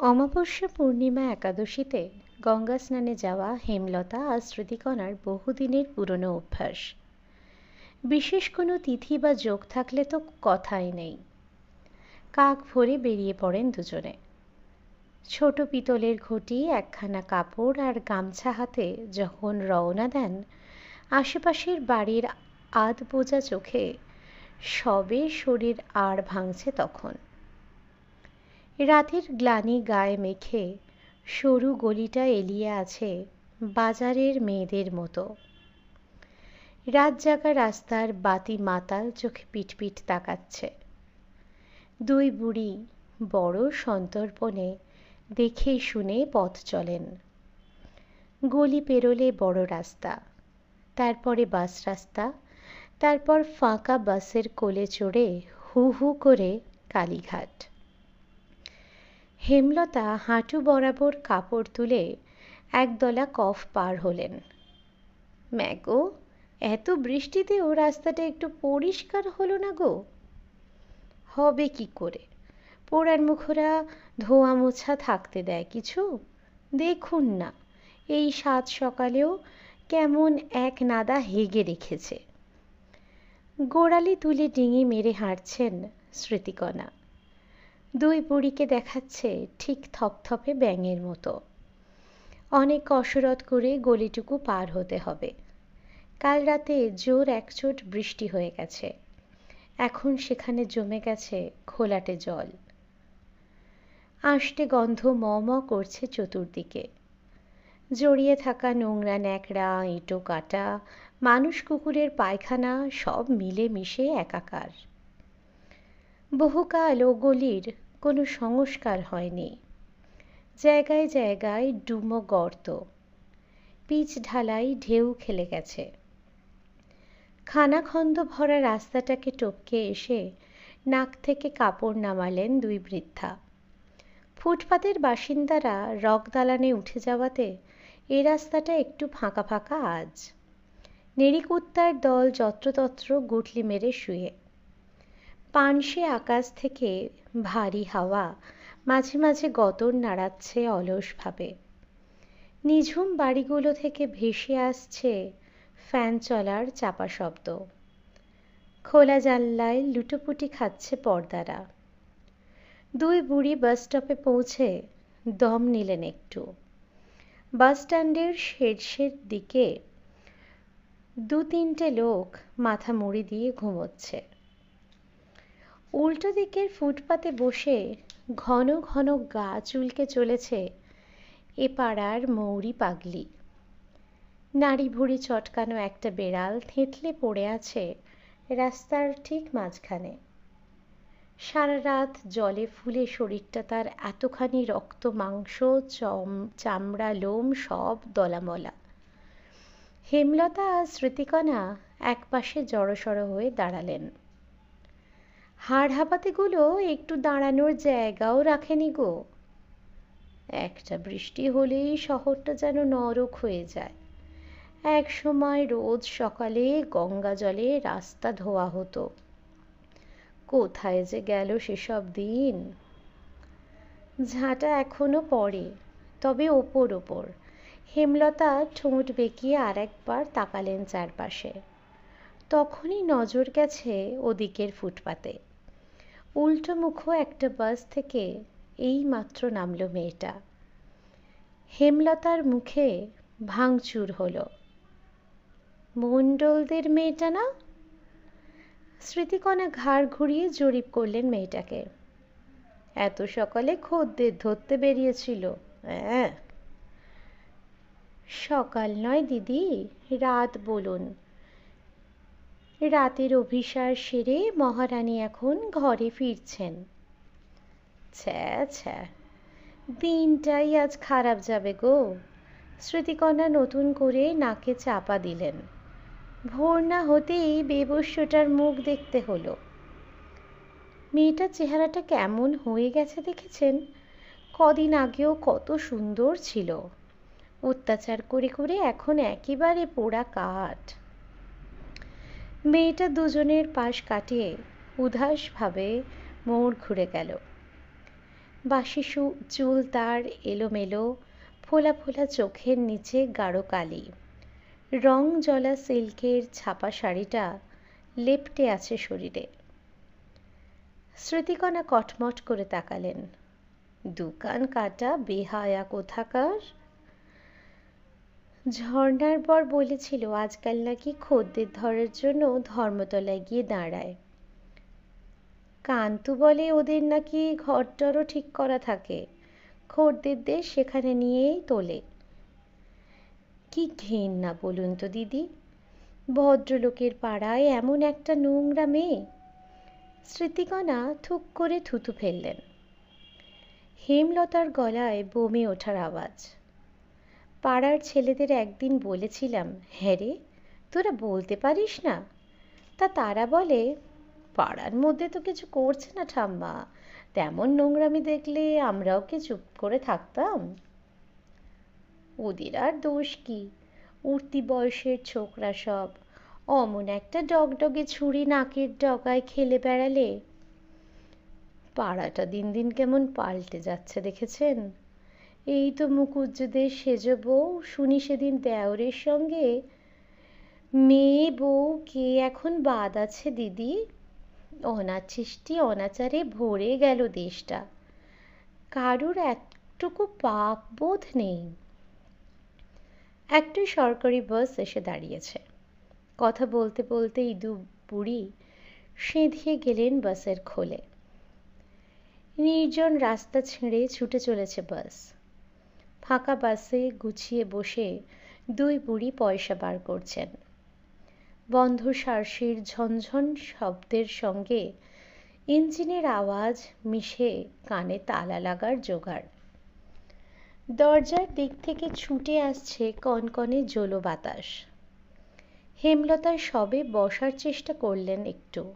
অমাবস্যা পূর্ণিমা একাদশীতে গঙ্গা স্নানে যাওয়া হেমলতা আর স্মৃতিকণার বহুদিনের পুরনো অভ্যাস। বিশেষ কোনো তিথি বা যোগ থাকলে তো কথাই নেই। কাক ভরে বেরিয়ে পড়েন দুজনে। ছোট পিতলের ঘটি, একখানা কাপড় আর গামছা হাতে যখন রওনা দেন, আশেপাশের বাড়ির আধ বোঝা চোখে সবে শরীর আর ভাঙছে তখন। রাতের গ্লানি গায়ে মেখে সরু গলিটা এলিয়ে আছে বাজারের মেয়েদের মতো। রাত জাগা রাস্তার বাতি মাতাল চোখে পিটপিট তাকাচ্ছে। দুই বুড়ি বড় সন্তর্পণে দেখে শুনে পথ চলেন। গলি পেরোলে বড় রাস্তা, তারপরে বাস রাস্তা, তারপর ফাঁকা বাসের কোলে চড়ে হু হু করে কালীঘাট। হেমলতা হাঁটু বরাবর কাপড় তুলে একদলা কফ পার হলেন। ম্যাগো এত বৃষ্টিতেও রাস্তাটা একটু পরিষ্কার হলো না গো? হবে কি করে? পোড়ার মুখরা ধোয়া মোছা থাকতে দেয় কিছু? দেখুন না, এই সাত সকালেও কেমন এক নাদা হেগে রেখেছে। গোড়ালি তুলে ডিঙি মেরে হাঁটছেন, স্মৃতিকণা। দুই বুড়িকে দেখাচ্ছে ঠিক থপথপে ব্যাঙের মতো। অনেক কসরত করে গলিটুকু পার হতে হবে। কাল রাতে জোর একচোট বৃষ্টি হয়ে গেছে। এখন সেখানে জমে গেছে ঘোলাটে জল। আষ্টে গন্ধ ম ম করছে চতুর্দিকে। জড়িয়ে থাকা নোংরা ন্যাকড়া, ইঁটো কাটা, মানুষ কুকুরের পায়খানা সব মিলে মিশে একাকার। বহুকাল ও গলির কোনো সংস্কার হয়নি। জায়গায় জায়গায় ডুমো গর্ত। পিচ ঢালাই ঢেউ খেলে গেছে। খানাখন্দ ভরা রাস্তাটাকে টপকে এসে নাক থেকে কাপড় নামালেন দুই বৃদ্ধা। ফুটপাতের বাসিন্দারা রক দালানে উঠে যাওয়াতে এ রাস্তাটা একটু ফাঁকা ফাঁকা আজ। নেড়িকুত্তার দল যত্রতত্র গুটলি মেরে শুয়ে। পানসে আকাশ থেকে ভারী হাওয়া মাঝে মাঝে গতর নাড়াচ্ছে অলসভাবে। নিঝুম বাড়িগুলো থেকে ভেসে আসছে ফ্যান চলার চাপা শব্দ। খোলা জানলায় লুটোপুটি খাচ্ছে পর্দারা। দুই বুড়ি বাস স্টপে পৌঁছে দম নিলেন একটু। বাস স্ট্যান্ডের দিকে দু তিনটে লোক মাথা মুড়ি দিয়ে ঘুমোচ্ছে। উল্টো দিকের ফুটপাতে বসে ঘন ঘন গা চুলকে চলেছে এ পাড়ার মৌরি পাগলি। নাড়ি ভুড়ি চটকানো একটা বেড়াল থেঁতলে পড়ে আছে রাস্তার ঠিক মাঝখানে। সারা রাত জলে ফুলে শরীরটা তার এতখানি রক্ত, মাংস, চম, চামড়া, লোম সব দলামলা। হেমলতা আর স্মৃতিকণা একপাশে জড়সড় হয়ে দাঁড়ালেন। হাড় হাঁপাতেগুলো একটু দাঁড়ানোর জায়গাও রাখেনি গো। একটা বৃষ্টি হলেই শহরটা যেন নরক হয়ে যায়। এক সময় রোজ সকালে গঙ্গা জলে রাস্তা ধোয়া হতো। কোথায় যে গেল সেসব দিন? ঝাঁটা এখনও পড়ে, তবে ওপর ওপর। হেমলতা ঠোঁট বেঁকিয়ে আর একবার তাকালেন চারপাশে। তখনই নজর গেছে ওদিকের ফুটপাতে। উল্টো মুখো একটা বাস থেকে এই মাত্র নামলো মেয়েটা। হেমলতার মুখে ভাঙচুর হলো। মণ্ডলদের মেয়েটা না? স্মৃতিকণা ঘাড় ঘুরিয়ে জরিপ করলেন মেয়েটাকে। এত সকালে খদ্দের ধরতে বেরিয়েছিল। হ্যাঁ সকাল নয় দিদি, রাত বলুন। রাতের অভিসার সেরে মহারানী এখন ঘরে ফিরছেন। ছ্যা ছ্যা দিনটাই আজ খারাপ যাবে গো। স্মৃতিকণা নতুন করে নাকে চাপা দিলেন। ভোর না হতেই বেবস্যটার মুখ দেখতে হলো। মেয়েটার চেহারাটা কেমন হয়ে গেছে দেখেছেন? কদিন আগেও কত সুন্দর ছিল। অত্যাচার করে করে এখন একেবারে পোড়া কাঠ। মেয়েটা দুজনের পাশ কাটিয়ে উদাসভাবে মোড় ঘুরে গেল। বাসি চুল তার এলোমেলো, ফোলা ফোলা চোখের নিচে গাঢ় কালি। রং জলা সিল্কের ছাপা শাড়িটা লেপটে আছে শরীরে। স্মৃতিকণা কটমট করে তাকালেন। দোকান কাটা বেহায়া কোথাকার? ঝর্নার পর বলেছিল, আজকাল নাকি খদ্দের ধরার জন্য ধর্মতলায় গিয়ে দাঁড়ায়। কান্তু বলে, ওদের নাকি ঘরটরও ঠিক করা থাকে। খদ্দেরদের সেখানে নিয়েই তোলে। কি ঘেন্না বলুন তো দিদি। ভদ্রলোকের পাড়ায় এমন একটা নোংরা মেয়ে। স্মৃতিকণা থুক করে থুতু ফেললেন। হেমলতার গলায় বমি ওঠার আওয়াজ। পাড়ার ছেলেদের একদিন বলেছিলাম হ্যাঁ রে, তোরা বলতে পারিস না? তা তারা বলে, পাড়ার মধ্যে তো কিছু করছে না ঠাম্মা, তেমন নোংরামি দেখলে আমরাও কি চুপ করে থাকতাম? ওদের আর দোষ কি? উঠতি বয়সের ছোকরা সব, অমন একটা ডগডগে ছুরি নাকের ডগায় খেলে বেড়ালে? পাড়াটা দিন দিন কেমন পাল্টে যাচ্ছে, দেখেছেন? এই তো মুকুজ্জদের সেজ বউ, শুনি সেদিন দেওরের সঙ্গে। মেয়ে বউ, কে এখন বাদ আছে দিদি? অনাছিষ্টি অনাচারে ভরে গেল দেশটা। কারুর একটুকু পাপ বোধ নেই। একটা সরকারি বাস এসে দাঁড়িয়েছে। কথা বলতে বলতে ইদু বুড়ি সেঁধিয়ে গেলেন বাসের খোলে। নির্জন রাস্তা ছেড়ে ছুটে চলেছে বাস। ফাঁকা বাসে গুছিয়ে বসে দুই বুড়ি পয়সা বার করছেন। বন্ধ সারসির ঝনঝন শব্দের সঙ্গে ইঞ্জিনের আওয়াজ মিশে কানে তালা লাগার জোগাড়। দরজার দিক থেকে ছুটে আসছে কনকনে জলো বাতাস। হেমলতার সবে বসার চেষ্টা করলেন একটু।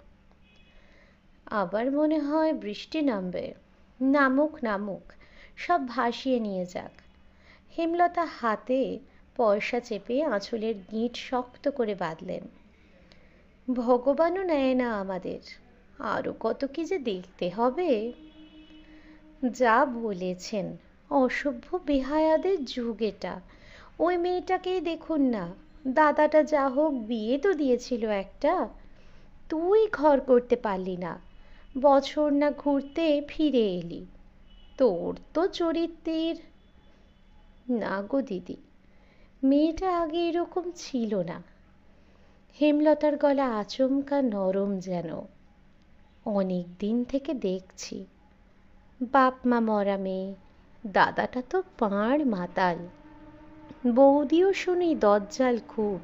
আবার মনে হয় বৃষ্টি নামবে। নামুক নামুক, সব ভাসিয়ে নিয়ে যাক। হেমলতা হাতে পয়সা চেপে আঁচলের গিঁট শক্ত করে বাঁধলেন। ভগবানও নেয় না আমাদের আরও কত কি যে দেখতে হবে। যা বলেছেন, অসভ্য বেহায়াদের যুগ এটা। ওই মেয়েটাকেই দেখুন না, দাদাটা যা হোক বিয়ে তো দিয়েছিল একটা। তুই ঘর করতে পারলি না, বছর না ঘুরতে ফিরে এলি। তোর তো চরিত্রের না গো দিদি, মেয়েটা আগে এরকম ছিল না। হেমলতার গলা আচমকা নরম যেন। অনেক দিন থেকে দেখছি। বাপ মা মরা মেয়ে, দাদাটা তো পাঁড় মাতাল। বৌদিও শুনি দজ্জাল খুব।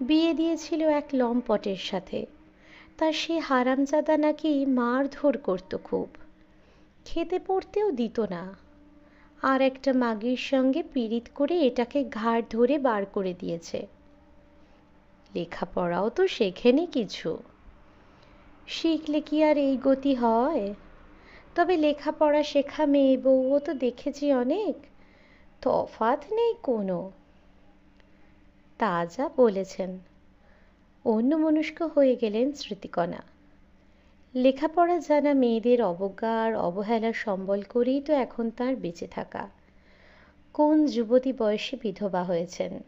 বিয়ে দিয়েছিল এক লম্পটের সাথে। তার সে হারামজাদা নাকি মারধর করতো খুব। খেতে পড়তেও দিত না। আর একটা মাগির সঙ্গে পীড়িত করে এটাকে ঘাড় ধরে বার করে দিয়েছে। লেখাপড়াও তো শেখেনি কিছু। শিখলে কি আর এই গতি হয়? তবে লেখাপড়া শেখা মেয়ে বউও তো দেখেছি অনেক। তফাত নেই কোনো। তা যা বলেছেন। অন্যমনস্ক হয়ে গেলেন স্মৃতিকণা। লেখাপড়া জানা মেয়েদের অবজ্ঞা আর অবহেলা সম্বল করেই তো এখন তার বেঁচে থাকা। কোন যুবতী বয়সে বিধবা হয়েছেন?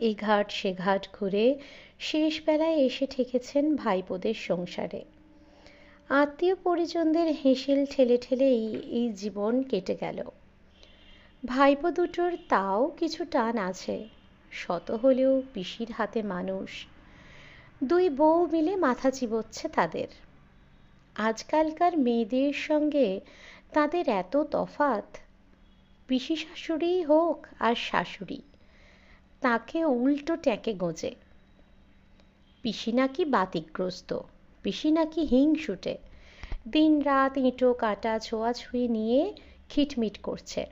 এ ঘাট সে ঘাট ঘুরে শেষ বেলায় এসে ঠেকেছেন ভাইপোদের সংসারে। আত্মীয় পরিজনদের হেসেল ঠেলে ঠেলেই এই জীবন কেটে গেল। ভাইপো দুটোর তাও কিছু টান আছে। শত হলেও পিসির হাতে মানুষ। দুই বউ মিলে মাথা চিবোচ্ছে তাদের। আজকালকার মেয়েদের সঙ্গে তাদের এত তফাত পিসি শাশুড়িই হোক আর শাশুড়ি, তাকে উল্টো ট্যাঁকে গোঁজে। পিসি নাকি বাতিগ্রস্ত, পিসি নাকি হিংসুটে। দিন রাত ইঁটো কাটা ছোঁয়াছুঁই নিয়ে খিটমিট করছে।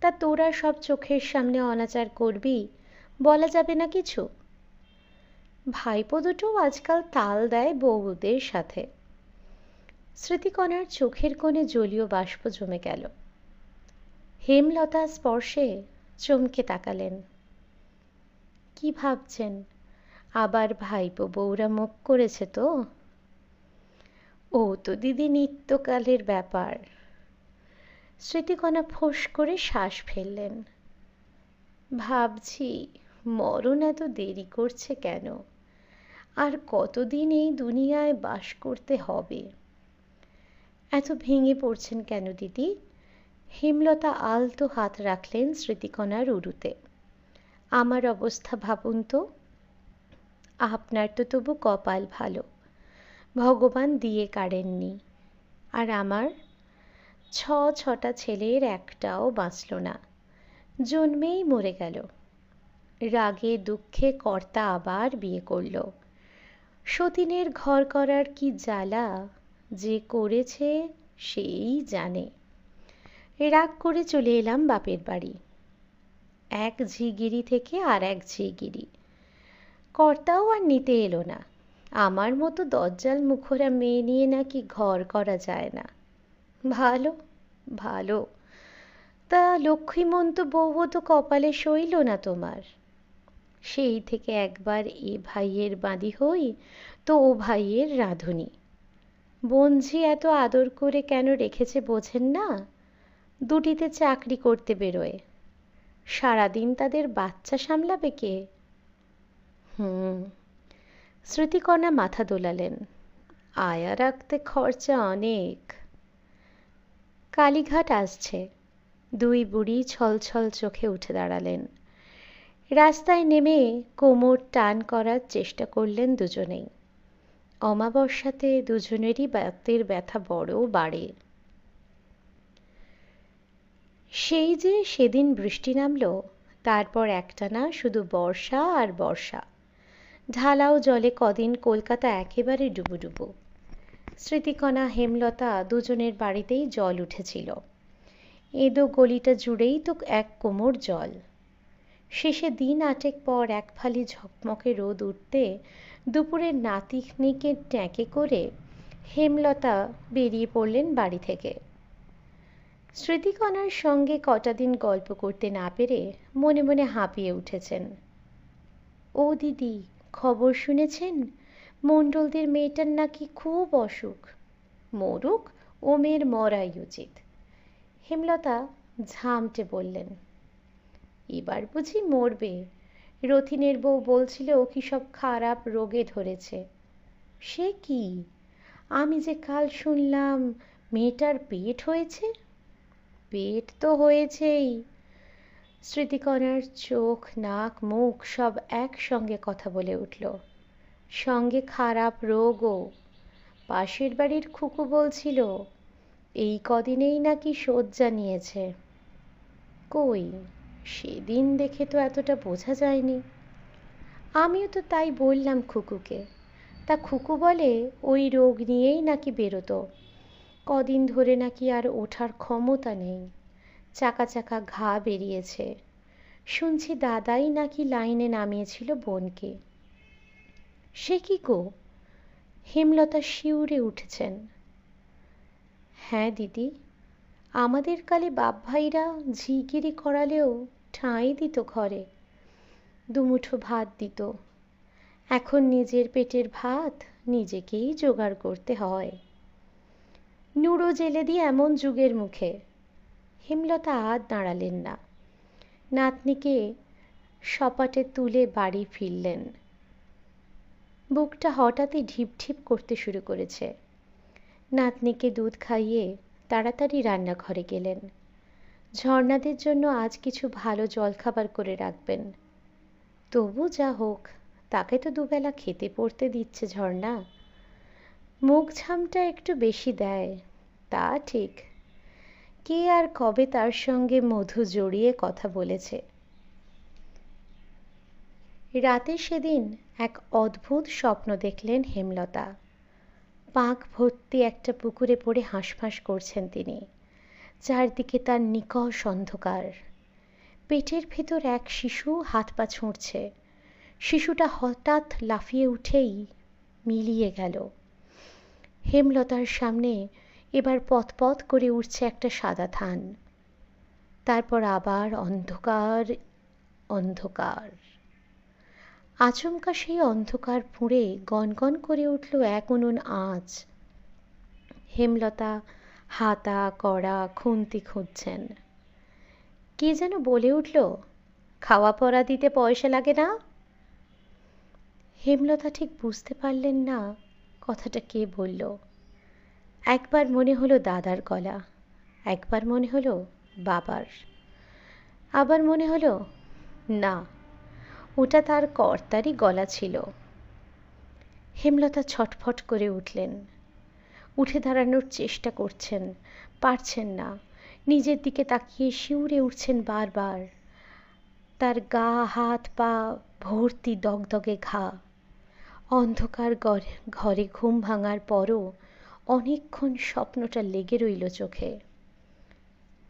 তা তোরা সব চোখের সামনে অনাচার করবি, বলা যাবে না কিছু? ভাইপো দুটোও আজকাল তাল দেয় বউদের সাথে। স্মৃতিকণার চোখের কোণে জলীয় বাষ্প জমে গেল। হেমলতা স্পর্শে চমকে তাকালেন। কি ভাবছেন? আবার ভাইপো বউরা মুখ করেছে তো? ও তো দিদি, নিত্যকালের ব্যাপার। স্মৃতিকণা ফোঁস করে শ্বাস ফেললেন। ভাবছি, মরণ এত দেরি করছে কেন? আর কতদিন এই দুনিয়ায় বাস করতে হবে? এত ভেঙে পড়ছেন কেন, দিদি? হেমলতা আলতো হাত রাখলেন স্মৃতিকণার উরুতে। আমার অবস্থা ভাবুন তো। আপনার তো তবু কপাল ভালো। ভগবান দিয়ে কাড়েননি। আর আমার? ছ ছটা ছেলের একটাও বাঁচল না। জন্মেই মরে গেল। রাগে দুঃখে কর্তা আবার বিয়ে করল। সতীনের ঘর করার কি জ্বালা? যে করেছে সেই জানে। রাগ করে চলে এলাম বাপের বাড়ি। এক ঝিগিরি থেকে আর এক ঝিগিরি। কর্তাও আর নিতে এলো না। আমার মতো দজ্জাল মুখরা মেয়ে নিয়ে নাকি ঘর করা যায় না। ভালো ভালো। তা লক্ষ্মীমন্ত বউও তো কপালে সইল না তোমার। সেই থেকে একবার এ ভাইয়ের বাঁধি হই, তো ও ভাইয়ের রাঁধুনি। বঞ্ঝি এত আদর করে কেন রেখেছে বোঝেন না? দুটিতে চাকরি করতে বেরোয়। সারাদিন তাদের বাচ্চা সামলাবে কে? হুম শ্রুতিকণা মাথা দোলালেন। আয়া রাখতে খরচা অনেক। কালীঘাট আসছে। দুই বুড়ি ছলছল চোখে উঠে দাঁড়ালেন। রাস্তায় নেমে কোমর টান করার চেষ্টা করলেন দুজনেই। অমাবস্যাতে দুজনেরই বাতের ব্যথা বড় বাড়ে। সেই যে সেদিন বৃষ্টি নামল, তারপর একটানা শুধু বর্ষা আর বর্ষা। ঢালাও জলে কদিন কলকাতা একেবারে ডুবুডুবু। স্মৃতিকণা, হেমলতা দুজনের বাড়িতেই জল উঠেছিল। এদো গলিটা জুড়েই তো এক কোমর জল। শেষে দিন আটেক পর এক ফালি ঝকমকে রোদ উঠতে দুপুরের নাতিনিকে ট্যাঁকে করে হেমলতা বেরিয়ে পড়লেন বাড়ি থেকে। স্মৃতিকণার সঙ্গে কটা দিন গল্প করতে না পেরে মনে মনে হাঁপিয়ে উঠেছেন। ও দিদি, খবর শুনেছেন? মণ্ডলদের মেয়েটার নাকি খুব অসুখ। মরুক ও মেয়ের মরাই উচিত। হেমলতা ঝামটে বললেন, এবার বুঝি মরবে। রথিনের বউ বলছিল কি সব খারাপ রোগে ধরেছে। সে কি? আমি যে কাল শুনলাম মেয়েটার পেট হয়েছে? পেট তো হয়েছেই। স্মৃতিকণার চোখ, নাক, মুখ সব একসঙ্গে কথা বলে উঠল। সঙ্গে খারাপ রোগও। পাশের বাড়ির খুকু বলছিল, এই কদিনেই নাকি শয্যা নিয়েছে কই? সেদিন দেখে তো এতটা বোঝা যায়নি। আমিও তো তাই বললাম খুকুকে। তা খুকু বলে, ওই রোগ নিয়েই নাকি বেরোতো। কদিন ধরে নাকি আর ওঠার ক্ষমতা নেই। চাকা চাকা ঘা বেরিয়েছে। শুনছি দাদাই নাকি লাইনে নামিয়েছিল বোনকে। সে কি গো? হেমলতা শিউরে উঠেছেন। হ্যাঁ দিদি। আমাদের কালে বাপ ভাইরা ঝিগিরি করালেও ঠাঁই দিত ঘরে। দুমুঠো ভাত দিত। এখন নিজের পেটের ভাত নিজেকেই জোগাড় করতে হয়। নুড়ো জেলে দিয়ে এমন যুগের মুখে। হেমলতা আর দাঁড়ালেন না। নাতনিকে সপাটে তুলে বাড়ি ফিরলেন। বুকটা হঠাৎই ঢিপ ঢিপ করতে শুরু করেছে। নাতনিকে দুধ খাইয়ে তাড়াতাড়ি রান্নাঘরে গেলেন। ঝর্ণাদের জন্য আজ কিছু ভালো জলখাবার করে রাখবেন। তবু যা হোক, তাকে তো দুবেলা খেতে পড়তে দিচ্ছে ঝর্ণা। মুখ ঝামটা একটু বেশি দেয়, তা ঠিক। কে আর কবে তার সঙ্গে মধু জড়িয়ে কথা বলেছে? রাতে সেদিন এক অদ্ভুত স্বপ্ন দেখলেন হেমলতা। পাঁক ভর্তি একটা পুকুরে পড়ে হাঁসফাঁস করছেন তিনি। চারদিকে তার নিকষ অন্ধকার। পেটের ভেতর এক শিশু হাত পা ছুঁড়ছে। শিশুটা হঠাৎ লাফিয়ে উঠেই মিলিয়ে গেল। হেমলতার সামনে এবার পথ করে উঠছে একটা সাদা থান। তারপর আবার অন্ধকার অন্ধকার। আচমকা সেই অন্ধকার ফুঁড়ে গনগন করে উঠল এক উনুন আঁচ। হেমলতা হাতা, কড়া, খুন্তি খুঁজছেন। কে যেন বলে উঠল, খাওয়া পড়া দিতে পয়সা লাগে না? হেমলতা ঠিক বুঝতে পারলেন না কথাটা কে বলল। একবার মনে হলো দাদার গলা, একবার মনে হলো বাবার। আবার মনে হলো, না ওটা তার কর্তারই গলা ছিল। হেমলতা ছটফট করে উঠলেন। উঠে দাঁড়ানোর চেষ্টা করছেন, পারছেন না। নিজের দিকে তাকিয়ে শিউরে উঠছেন বারবার। তার গা, হাত, পা ভর্তি দগদগে ঘা। অন্ধকার ঘরে ঘুম ভাঙার পরও অনেকক্ষণ স্বপ্নটা লেগে রইল চোখে।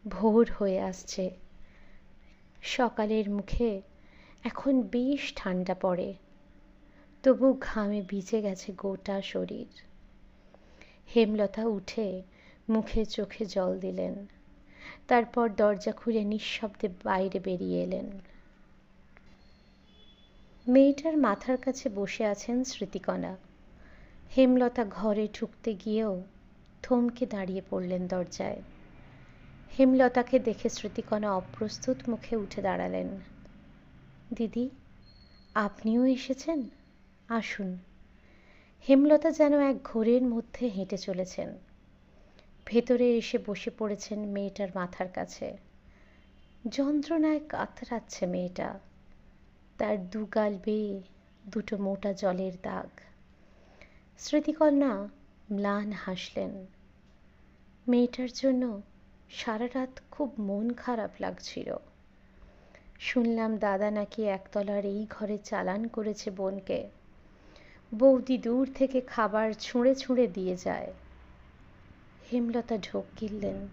ভোর হয়ে আসছে। সকালের মুখে এখন বেশ ঠান্ডা পড়ে। তবু ঘামে ভিজে গেছে গোটা শরীর। হেমলতা উঠে মুখে চোখে জল দিলেন। তারপর দরজা খুলে নিঃশব্দে বাইরে বেরিয়ে এলেন। মেয়েটার মাথার কাছে বসে আছেন স্মৃতিকণা। হেমলতা ঘরে ঢুকতে গিয়েও থমকে দাঁড়িয়ে পড়লেন দরজায়। হেমলতাকে দেখে স্মৃতিকণা অপ্রস্তুত মুখে উঠে দাঁড়ালেন। দিদি, আপনিও এসেছেন? আসুন। হেমলতা যেন এক ঘোরের মধ্যে হেঁটে চলেছেন। ভেতরে এসে বসে পড়েছেন মেয়েটার মাথার কাছে। যন্ত্রণায় কাতরাচ্ছে মেয়েটা। তার দুগাল বেয়ে দুটো মোটা জলের দাগ। স্মৃতিকন্যা ম্লান হাসলেন। মেয়েটার জন্য সারা রাত খুব মন খারাপ লাগছিল। শুনলাম দাদা নাকি একতলার এই ঘরে চালান করেছে বোনকে। বৌদি দূর থেকে খাবার ছুঁড়ে ছুঁড়ে দিয়ে যায়। হেমলতা ঢোক গিললেন।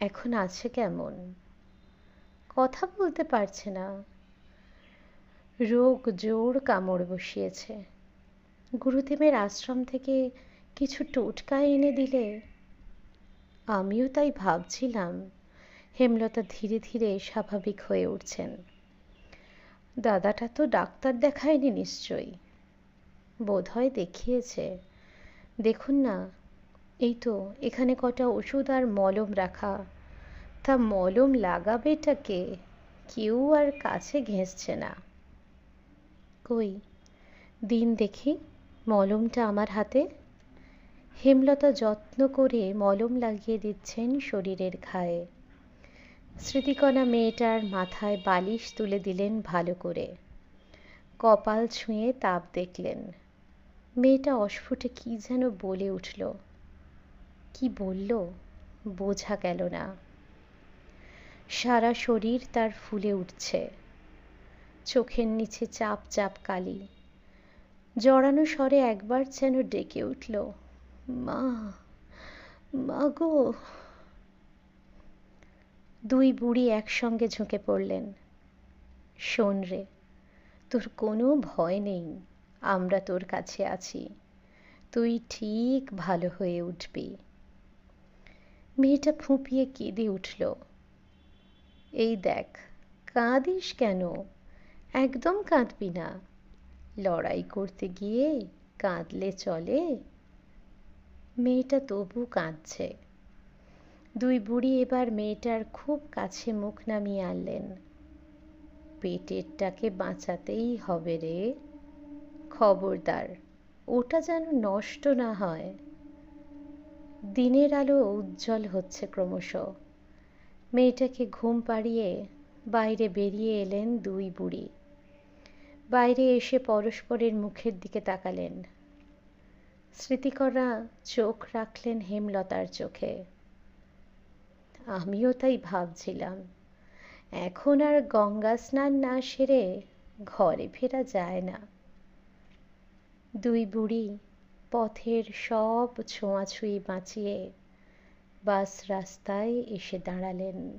এখন আছে কেমন? কথা বলতে পারছে না। রোগ জোর কামড় বসিয়েছে। গুরুদেবের আশ্রম থেকে কিছু টোটকা এনে দিলে। আমিও তাই ভাবছিলাম। হেমলতা ধীরে ধীরে স্বাভাবিক হয়ে উঠছেন। দাদাটা তো ডাক্তার দেখায়নি নিশ্চয়ই। বোধহয় দেখিয়েছে। দেখুন না, এই তো এখানে কটা ওষুধ আর মলম রাখা। তা মলম লাগাবেটাকে কেউ আর কাছে ঘেঁষছে না। কই, দিন দেখি মলমটা আমার হাতে। হেমলতা যত্ন করে মলম লাগিয়ে দিচ্ছেন শরীরের ঘায়ে। স্মৃতিকণা মেয়েটার মাথায় বালিশ তুলে দিলেন ভালো করে। কপাল ছুঁয়ে তাপ দেখলেন। মেয়েটা অস্ফুটে কি যেন বলে উঠল। কি বলল? বোঝা গেল না। সারা শরীর তার ফুলে উঠছে। চোখের নিচে চাপ চাপ কালি। জড়ানো স্বরে একবার যেন ডেকে উঠল, মা মা গো দুই বুড়ি একসঙ্গে ঝুঁকে পড়লেন। শোন রে, তোর কোনো ভয় নেই, আমরা তোর কাছে আছি, তুই ঠিক ভালো হয়ে উঠবি। মেয়েটা ফুঁপিয়ে কেঁদে উঠল। এই দেখ, কাঁদিস কেন? একদম কাঁদবি না। লড়াই করতে গিয়ে কাঁদলে চলে। মেয়েটা তবু কাঁদছে। দুই বুড়ি এবার মেয়েটার খুব কাছে মুখ নামিয়ে আনলেন। পেটেরটাকে বাঁচাতেই হবে রে। খবরদার, ওটা যেন নষ্ট না হয়। দিনের আলো উজ্জ্বল হচ্ছে ক্রমশ। মেয়েটাকে ঘুম পাড়িয়ে বাইরে বেরিয়ে এলেন দুই বুড়ি। বাইরে এসে পরস্পরের মুখের দিকে তাকালেন। স্মৃতিকরা চোখ রাখলেন হেমলতার চোখে। আমিও তাই ভাবছিলাম। এখন আর গঙ্গা স্নান না সেরে ঘরে ফেরা যায় না। দুই বুড়ি পথের সব ছোঁয়াছুঁয়ি বাঁচিয়ে বাস রাস্তায় এসে দাঁড়ালেন।